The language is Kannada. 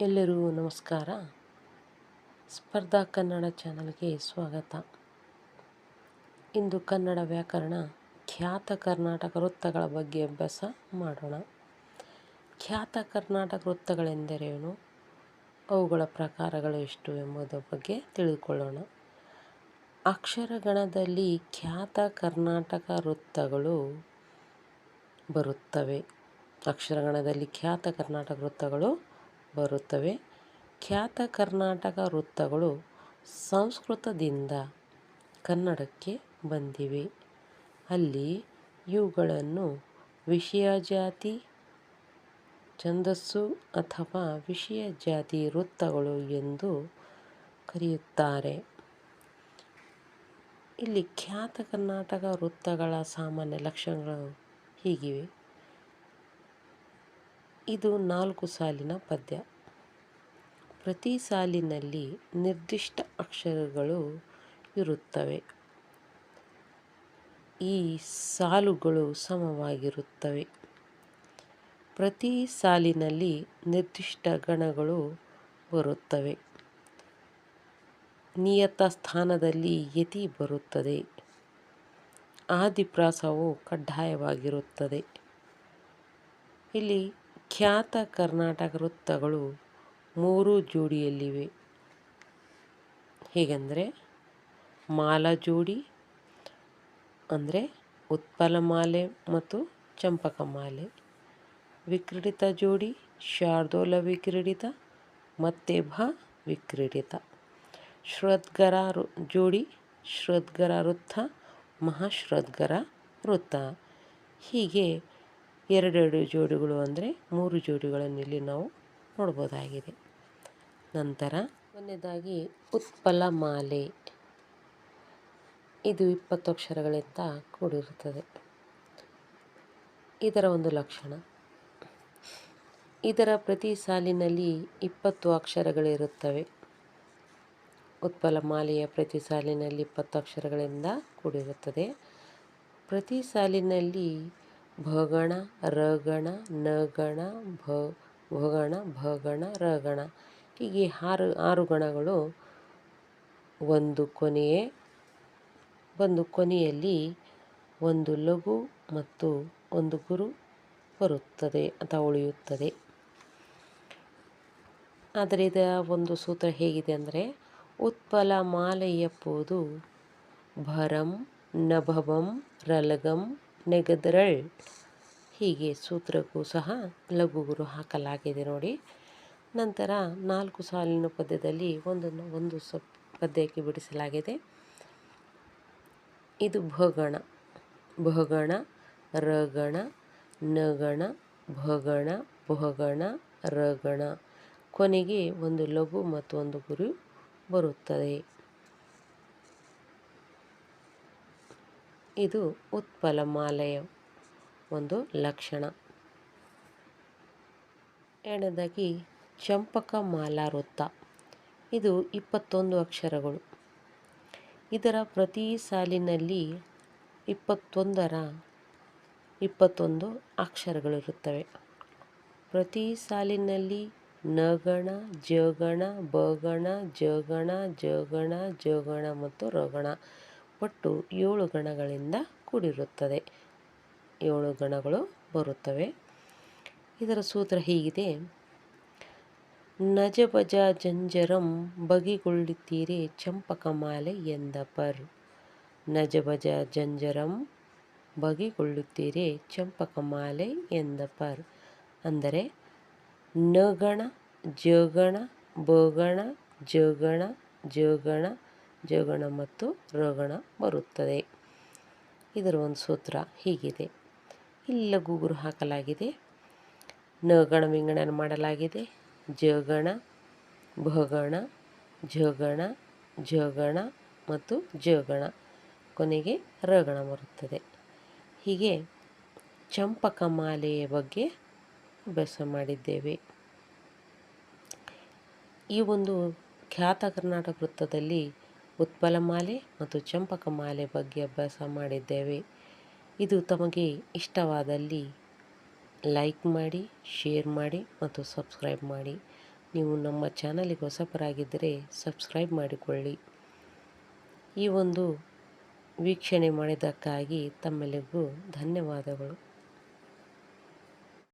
ಎಲ್ಲರಿಗೂ ನಮಸ್ಕಾರ. ಸ್ಪರ್ಧಾ ಕನ್ನಡ ಚಾನಲ್ಗೆ ಸ್ವಾಗತ. ಇಂದು ಕನ್ನಡ ವ್ಯಾಕರಣ ಖ್ಯಾತ ಕರ್ನಾಟಕ ವೃತ್ತಗಳ ಬಗ್ಗೆ ಅಭ್ಯಾಸ ಮಾಡೋಣ. ಖ್ಯಾತ ಕರ್ನಾಟಕ ವೃತ್ತಗಳೆಂದರೇನು? ಅವುಗಳ ಪ್ರಕಾರಗಳು ಎಷ್ಟು ಎಂಬುದರ ಬಗ್ಗೆ ತಿಳಿದುಕೊಳ್ಳೋಣ. ಅಕ್ಷರಗಣದಲ್ಲಿ ಖ್ಯಾತ ಕರ್ನಾಟಕ ವೃತ್ತಗಳು ಬರುತ್ತವೆ. ಅಕ್ಷರಗಣದಲ್ಲಿ ಖ್ಯಾತ ಕರ್ನಾಟಕ ವೃತ್ತಗಳು ಬರುತ್ತವೆ. ಖ್ಯಾತ ಕರ್ನಾಟಕ ವೃತ್ತಗಳು ಸಂಸ್ಕೃತದಿಂದ ಕನ್ನಡಕ್ಕೆ ಬಂದಿವೆ. ಅಲ್ಲಿ ಇವುಗಳನ್ನು ವಿಷಯ ಜಾತಿ, ಛಂದಸ್ಸು ಅಥವಾ ವಿಷಯ ಜಾತಿ ವೃತ್ತಗಳು ಎಂದು ಕರೆಯುತ್ತಾರೆ. ಇಲ್ಲಿ ಖ್ಯಾತ ಕರ್ನಾಟಕ ವೃತ್ತಗಳ ಸಾಮಾನ್ಯ ಲಕ್ಷಣಗಳು ಹೀಗಿವೆ. ಇದು ನಾಲ್ಕು ಸಾಲಿನ ಪದ್ಯ. ಪ್ರತಿ ಸಾಲಿನಲ್ಲಿ ನಿರ್ದಿಷ್ಟ ಅಕ್ಷರಗಳು ಇರುತ್ತವೆ. ಈ ಸಾಲುಗಳು ಸಮವಾಗಿರುತ್ತವೆ. ಪ್ರತಿ ಸಾಲಿನಲ್ಲಿ ನಿರ್ದಿಷ್ಟ ಗಣಗಳು ಬರುತ್ತವೆ. ನಿಯತ ಸ್ಥಾನದಲ್ಲಿ ಯತಿ ಬರುತ್ತದೆ. ಆದಿಪ್ರಾಸವು ಕಡ್ಡಾಯವಾಗಿರುತ್ತದೆ. ಇಲ್ಲಿ ಖ್ಯಾತ ಕರ್ನಾಟಕ ವೃತ್ತಗಳು ಮೂರು ಜೋಡಿಯಲ್ಲಿವೆ. ಹೇಗೆಂದರೆ, ಮಾಲಾ ಜೋಡಿ, ಅಂದರೆ ಉತ್ಪಲಮಾಲೆ ಮತ್ತು ಚಂಪಕಮಾಲೆ ವಿಕ್ರೀಡಿತ ಜೋಡಿ, ಶಾರ್ದೋಲ ವಿಕ್ರೀಡಿತ ಮತ್ತೆ ಭ ವಿಕ್ರೀಡಿತ ಶ್ರದ್ಗರ ಜೋಡಿ ಶ್ರದ್ಗರ ವೃತ್ತ ಮಹಾಶ್ರದ್ಗರ ವೃತ್ತ. ಹೀಗೆ ಎರಡೆರಡು ಜೋಡಿಗಳು ಅಂದರೆ ಮೂರು ಜೋಡಿಗಳನ್ನು ಇಲ್ಲಿ ನಾವು ನೋಡ್ಬೋದಾಗಿದೆ. ನಂತರ ಮೊನ್ನೆದಾಗಿ ಉತ್ಪಲ ಮಾಲೆ. ಇದು ಇಪ್ಪತ್ತು ಅಕ್ಷರಗಳಿಂದ ಕೂಡಿರುತ್ತದೆ. ಇದರ ಒಂದು ಲಕ್ಷಣ. ಇದರ ಪ್ರತಿ ಸಾಲಿನಲ್ಲಿ ಇಪ್ಪತ್ತು ಅಕ್ಷರಗಳಿರುತ್ತವೆ. ಉತ್ಪಲ ಮಾಲೆಯ ಪ್ರತಿ ಸಾಲಿನಲ್ಲಿ ಇಪ್ಪತ್ತು ಅಕ್ಷರಗಳಿಂದ ಕೂಡಿರುತ್ತದೆ. ಪ್ರತಿ ಸಾಲಿನಲ್ಲಿ ಭಗಣ, ರಗಣ, ನಗಣ, ಭ, ಭಗಣ ಭಗಣ, ರಗಣ. ಹೀಗೆ ಆರು ಆರು ಗಣಗಳು ಒಂದು ಕೊನೆಯೇ, ಒಂದು ಕೊನೆಯಲ್ಲಿ ಒಂದು ಲಘು ಮತ್ತು ಒಂದು ಗುರು ಬರುತ್ತದೆ ಅಥವಾ ಉಳಿಯುತ್ತದೆ. ಆದರೆ ಇದರ ಒಂದು ಸೂತ್ರ ಹೇಗಿದೆ ಅಂದರೆ, ಉತ್ಪಲ ಮಾಲೆಯಪ್ಪುವುದು ಭರಂ ನಭವಂ ರಲಗಂ ನೆಗದರಳ್ ಹೀಗೆ ಸೂತ್ರಕ್ಕೂ ಸಹ ಲಘುಗುರು ಹಾಕಲಾಗಿದೆ ನೋಡಿ. ನಂತರ ನಾಲ್ಕು ಸಾಲಿನ ಪದ್ಯದಲ್ಲಿ ಒಂದನ್ನು ಒಂದು ಸ ಪದ್ಯಕ್ಕೆ ಬಿಡಿಸಲಾಗಿದೆ. ಇದು ಭಗಣ ಭಗಣ, ರಗಣ, ನಗಣ, ಭಗಣ ಭಗಣ, ರಗಣ ಕೊನೆಗೆ ಒಂದು ಲಘು ಮತ್ತು ಒಂದು ಗುರು ಬರುತ್ತದೆ. ಇದು ಉತ್ಪಲ ಮಾಲೆಯ ಒಂದು ಲಕ್ಷಣ. ಎರಡನೇದಾಗಿ ಚಂಪಕ ಮಾಲಾ ವೃತ್ತ ಇದು ಇಪ್ಪತ್ತೊಂದು ಅಕ್ಷರಗಳು. ಇದರ ಪ್ರತಿ ಸಾಲಿನಲ್ಲಿ ಇಪ್ಪತ್ತೊಂದರ ಇಪ್ಪತ್ತೊಂದು ಅಕ್ಷರಗಳಿರುತ್ತವೆ. ಪ್ರತಿ ಸಾಲಿನಲ್ಲಿ ನಗಣ, ಜಗಣ, ಬಗಣ, ಜಗಣ ಜಗಣ ಜಗಣ ಮತ್ತು ರಗಣ. ಒಟ್ಟು ಏಳು ಗಣಗಳಿಂದ ಕೂಡಿರುತ್ತದೆ. ಏಳು ಗಣಗಳು ಬರುತ್ತವೆ. ಇದರ ಸೂತ್ರ ಹೀಗಿದೆ. ನಜಬಜ ಜಂಜರಂ ಬಗೆಗೊಳ್ಳುತ್ತೀರೆ ಚಂಪಕಮಾಲೆ ಎಂದ ಪರ್. ನಜಬಜ ಜಂಜರಂ ಬಗೆಗೊಳ್ಳುತ್ತೀರೆ ಚಂಪಕಮಾಲೆ ಎಂದ ಪರ್. ಅಂದರೆ ನಗಣ ಜಗಣ ಬಗಣ ಜಗಣ ಜಗಣ ಜಗಣ ಮತ್ತು ರೋಗಣ ಬರುತ್ತದೆ. ಇದರ ಒಂದು ಸೂತ್ರ ಹೀಗಿದೆ. ಇಲ್ಲ ಗುಗುರು ಹಾಕಲಾಗಿದೆ. ನಗಣ ವಿಂಗಡಣೆ ಮಾಡಲಾಗಿದೆ. ಜಗಣ, ಭಗಣ, ಜಗಣ ಜಗಣ ಮತ್ತು ಜಗಣ ಕೊನೆಗೆ ರಗಣ ಬರುತ್ತದೆ. ಹೀಗೆ ಚಂಪಕ ಮಾಲೆಯ ಬಗ್ಗೆ ಅಭ್ಯಾಸ ಮಾಡಿದ್ದೇವೆ. ಈ ಒಂದು ಖ್ಯಾತ ಕರ್ನಾಟಕ ವೃತ್ತದಲ್ಲಿ ಉತ್ಪಲ ಮಾಲೆ ಮತ್ತು ಚಂಪಕ ಮಾಲೆ ಬಗ್ಗೆ ಅಭ್ಯಾಸ ಮಾಡಿದ್ದೇವೆ. ಇದು ತಮಗೆ ಇಷ್ಟವಾದಲ್ಲಿ ಲೈಕ್ ಮಾಡಿ, ಶೇರ್ ಮಾಡಿ ಮತ್ತು ಸಬ್ಸ್ಕ್ರೈಬ್ ಮಾಡಿ. ನೀವು ನಮ್ಮ ಚಾನಲಿಗೆ ಹೊಸಬರಾಗಿದ್ದರೆ ಸಬ್ಸ್ಕ್ರೈಬ್ ಮಾಡಿಕೊಳ್ಳಿ. ಈ ಒಂದು ವೀಕ್ಷಣೆ ಮಾಡಿದ್ದಕ್ಕಾಗಿ ತಮ್ಮೆಲ್ಲರಿಗೂ ಧನ್ಯವಾದಗಳು.